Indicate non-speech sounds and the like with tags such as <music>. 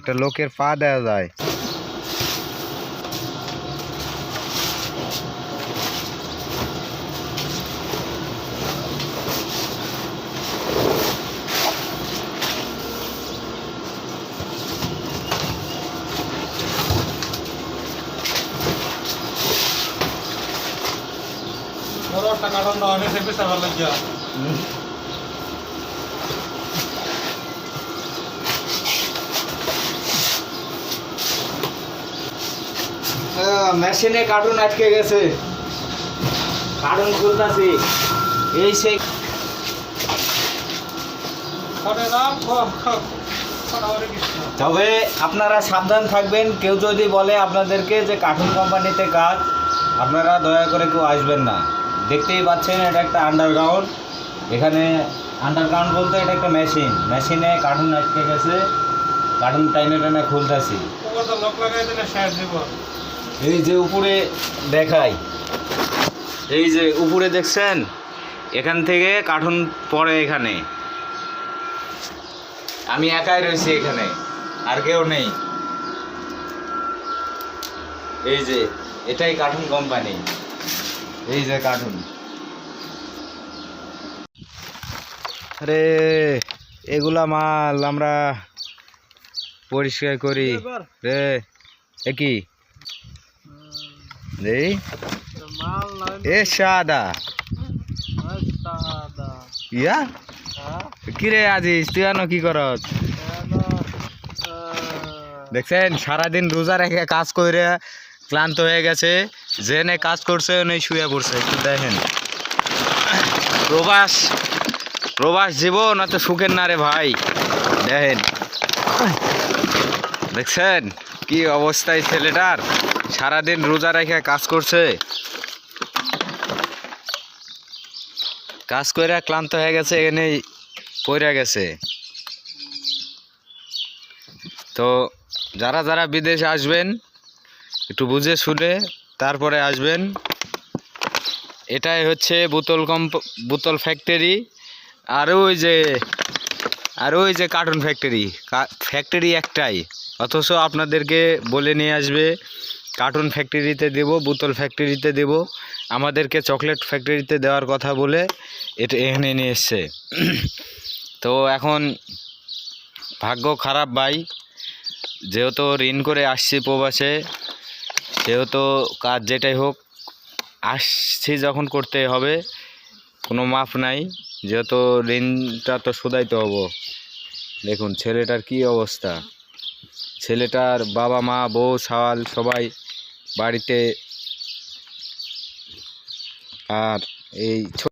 একটা লোকের পা দেওয়া যায়। ধরো টাকা অনেক সেপে সাবার লাগিয়া মেশিনে কার্টুন আটকে গেছে। কার্টুন খুলতাছি। এই সেই তবে আপনারা সাবধান থাকবেন কেউ যদি বলে আপনাদেরকে যে কার্টুন কোম্পানিতে কাজ আপনারা দয়া করে কেউ আসবেন না। দেখতেই পাচ্ছেন এটা একটা আন্ডারগ্রাউন্ড এখানে আন্ডারগ্রাউন্ড বলতে এটা একটা মেশিন মেশিনে কার্টুন আটকে গেছে। কার্টুন টাইনে টাইনে খুলতেছি। এই যে উপরে দেখাই। এই যে উপরে দেখছেন? এখান থেকে কার্টুন পড়ে এখানে। আমি একাই রয়েছি এখানে আর কেউ নেই। এই যে এটাই কার্টুন কোম্পানি। এই যে কার্টুন। আরে এগুলা মাল আমরা পরিষ্কার করি। রে এ কি? এই এ সাদা। ইয়া? কিরে আজিজ, তুই আনো কি করত দেখছেন, সারাদিন রোজা রেখে কাজ করে ক্লান্ত হয়ে গেছে। জেনে কাজ করছে নেই শুয়ে পড়ছে, একটু দেখেন। প্রবাস প্রবাস জীবন, অত সুখের না রে ভাই। দেখেন। দেখছেন, কি অবস্থায় ছেলেটার? সারাদিন রোজা রেখে কাজ করছে? কাজ করে ক্লান্ত হয়ে গেছে এখানে পড়ে গেছে। তো যারা যারা বিদেশে আসবেন, একটু বুঝে শুনে তারপরে আসবেন। এটাই হচ্ছে বোতল কম্প, বোতল ফ্যাক্টরি। আর ওই যে, আর ওই যে কার্টুন ফ্যাক্টরি। ফ্যাক্টরি একটাই। অথচ আপনাদেরকে বলে নিয়ে আসবে কার্টুন ফ্যাক্টরিতে দেব, বোতল ফ্যাক্টরিতে দেব। আমাদেরকে চকলেট ফ্যাক্টরিতে দেওয়ার কথা বলে এটা এখানে নিয়ে এসছে। <clears throat> তো এখন ভাগ্য খারাপ ভাই, যেহেতু ঋণ করে আসছি প্রবাসে, সেহেতু কাজ যেটাই হোক, আসছি যখন করতে হবে, কোনো মাপ নাই, যেহেতু ঋণটা তো শোধাইতে হব। দেখুন, ছেলেটার কি অবস্থা। ছেলেটার বাবা মা বউ সাল সবাই বাড়িতে। আর এই